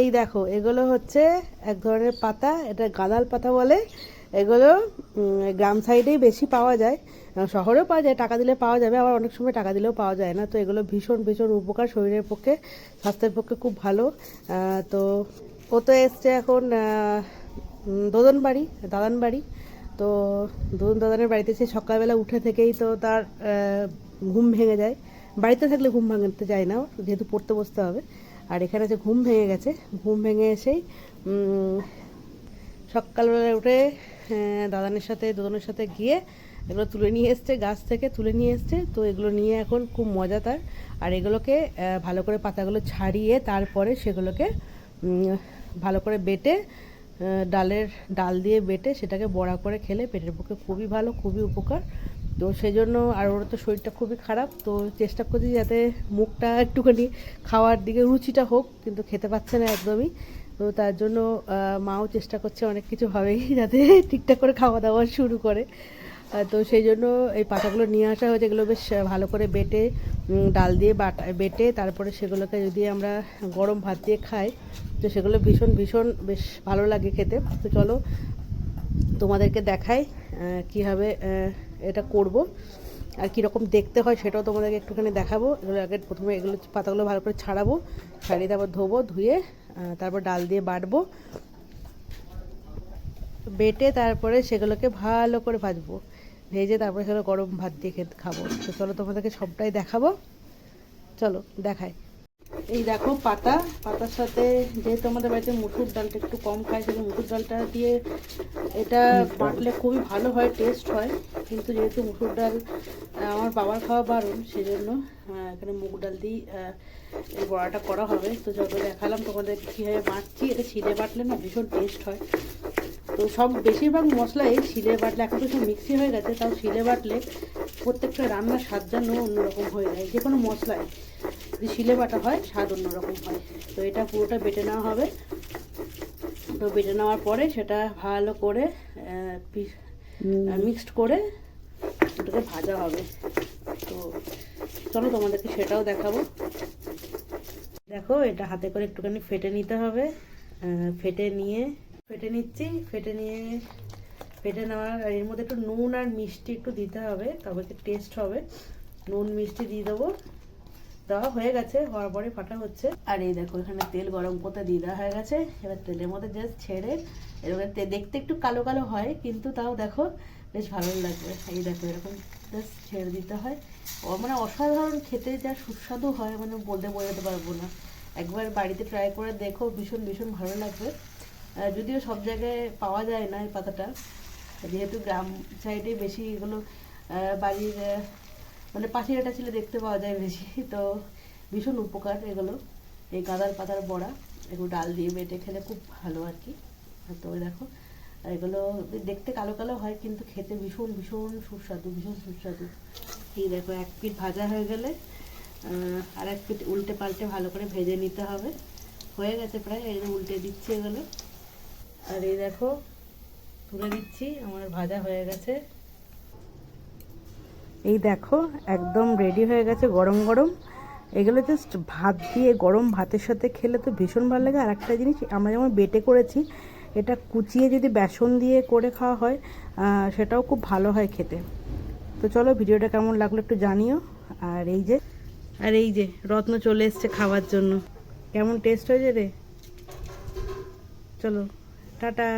এই দেখো, এগুলো হচ্ছে এক ধরনের পাতা, এটা গাঁদাল পাতা বলে। এগুলো গ্রাম সাইডেই বেশি পাওয়া যায়। শহরেও পাওয়া যায়, টাকা দিলে পাওয়া যাবে, আবার অনেক সময় টাকা দিলেও পাওয়া যায় না। তো এগুলো ভীষণ ভীষণ উপকার, শরীরের পক্ষে, স্বাস্থ্যের পক্ষে খুব ভালো। তো ও তো এসছে এখন দোদন বাড়ি দাদান বাড়ি তো দোদন, দাদানের বাড়িতে সে সকালবেলা উঠে থেকেই তো তার ঘুম ভেঙে যায়। বাড়িতে থাকলে ঘুম ভাঙতে যায় না, যেহেতু পড়তে বসতে হবে। আর এখানে যে ঘুম ভেঙে গেছে, ঘুম ভেঙে এসেই সকালবেলা উঠে দাদানের সাথে দোদনের সাথে গিয়ে এগুলো তুলে নিয়ে এসছে, গাছ থেকে তুলে নিয়ে এসছে। তো এগুলো নিয়ে এখন খুব মজা তার। আর এগুলোকে ভালো করে পাতাগুলো ছাড়িয়ে তারপরে সেগুলোকে ভালো করে বেটে ডালের ডাল দিয়ে বেটে সেটাকে বড়া করে খেলে পেটের পক্ষে খুবই ভালো, খুবই উপকার। তো সেই জন্য আর ওর তো শরীরটা খুবই খারাপ, তো চেষ্টা করছি যাতে মুখটা একটুখানি খাওয়ার দিকে রুচিটা হোক, কিন্তু খেতে পাচ্ছে না একদমই। তো তার জন্য মাও চেষ্টা করছে অনেক কিছু হবেই যাতে ঠিকঠাক করে খাওয়া দাওয়া শুরু করে। তো সেই জন্য এই পাতাগুলো নিয়ে আসা হয়েছে, এগুলো বেশ ভালো করে বেটে ডাল দিয়ে বাটা, বেটে তারপরে সেগুলোকে যদি আমরা গরম ভাত দিয়ে খাই, তো সেগুলো ভীষণ ভীষণ বেশ ভালো লাগে খেতে। তো চলো তোমাদেরকে দেখাই কীভাবে এটা করব। আর কীরকম দেখতে হয় সেটাও তোমাদেরকে একটুখানি দেখাবো। এগুলো আগে প্রথমে এগুলো পাতাগুলো ভালো করে ছাড়াবো, ছাড়িয়ে তারপর ধোবো, ধুয়ে তারপর ডাল দিয়ে বাটবো। বেটে তারপরে সেগুলোকে ভালো করে ভাজবো। ভেজে তারপরে সেগুলো গরম ভাত দিয়ে খেতে খাব। তো চলো তোমাদেরকে সবটাই দেখাবো। চলো, দেখাই। এই দেখো পাতা, পাতার সাথে যেহেতু আমাদের বাড়িতে মুসুর ডালটা একটু কম খায় সেজন্য মুসুর ডালটা দিয়ে এটা বাটলে খুবই ভালো হয় টেস্ট হয়। কিন্তু যেহেতু মুসুর ডাল আমার বাবার খাওয়া বারণ, সেজন্য এখানে মুগ ডাল দিয়ে এই বড়াটা করা হবে। তো যত দেখালাম, তোমাদের কীভাবে বাটছি, এটা ছিঁড়ে বাটলে না ভীষণ টেস্ট হয়। তো সব বেশিরভাগ মশলাই শিলে বাটলে, এখন তো সব মিক্সি হয়ে গেছে, তাও শিলে বাটলে প্রত্যেকটা রান্নার স্বাদ যেন অন্যরকম হয়ে যায়, যে কোনো মশলাই। যদি শিলে বাটা হয় স্বাদ অন্যরকম হয়। তো এটা পুরোটা বেটে নেওয়া হবে। তো বেটে নেওয়ার পরে সেটা ভালো করে মিক্সড করে ওটাকে ভাজা হবে। তো চলো তোমাদেরকে সেটাও দেখাবো। দেখো এটা হাতে করে একটুখানি ফেটে নিতে হবে। ফেটে নিয়ে ফেটে নিচ্ছি ফেটে নিয়ে ফেটে নেওয়ার এর মধ্যে একটু নুন আর মিষ্টি একটু দিতে হবে তবে একটু টেস্ট হবে। নুন মিষ্টি দিয়ে দেবো। দেওয়া হয়ে গেছে, হওয়ার পরে ফাটা হচ্ছে। আর এই দেখো, এখানে তেল গরম করতে দিয়ে দেওয়া হয়ে গেছে। এবার তেলের মধ্যে জাস্ট ছেড়ে, এরকম দেখতে একটু কালো কালো হয়, কিন্তু তাও দেখো বেশ ভালো লাগবে। এই দেখো, এরকম জাস্ট ছেড়ে দিতে হয়। মানে অসাধারণ খেতে, যা সুস্বাদু হয় মানে বলতে বোঝাতে পারব না। একবার বাড়িতে ট্রাই করে দেখো, ভীষণ ভীষণ ভালো লাগবে। যদিও সব জায়গায় পাওয়া যায় না এই পাতাটা। যেহেতু গ্রাম সাইডে বেশি এগুলো বাড়ির মানে পাখির ছিল দেখতে পাওয়া যায় বেশি, তো ভীষণ উপকার এগুলো। এই গাঁদার পাতার বড়া, এগুলো ডাল দিয়ে বেটে খেলে খুব ভালো আর কি। তো দেখো, আর এগুলো দেখতে কালো কালো হয়, কিন্তু খেতে ভীষণ ভীষণ সুস্বাদু ভীষণ সুস্বাদু। এই দেখো, এক পিঠ ভাজা হয়ে গেলে আর এক পিঠ উল্টে পাল্টে ভালো করে ভেজে নিতে হবে। হয়ে গেছে প্রায় যে উল্টে দিচ্ছি এগুলো। আর এই দেখো, তুলে দিচ্ছি আমার ভাজা হয়ে গেছে। এই দেখো, একদম রেডি হয়ে গেছে গরম গরম। এগুলো জাস্ট ভাত দিয়ে গরম ভাতের সাথে খেলে তো ভীষণ ভালো লাগে। আর একটা জিনিস, আমরা যেমন বেটে করেছি, এটা কুচিয়ে যদি বেসন দিয়ে করে খাওয়া হয় সেটাও খুব ভালো হয় খেতে। তো চলো ভিডিওটা কেমন লাগল একটু জানিও। আর এই যে, আর এই যে, রত্ন চলে এসছে খাওয়ার জন্য। কেমন টেস্ট হয়েছে রে? চলো, টাটা।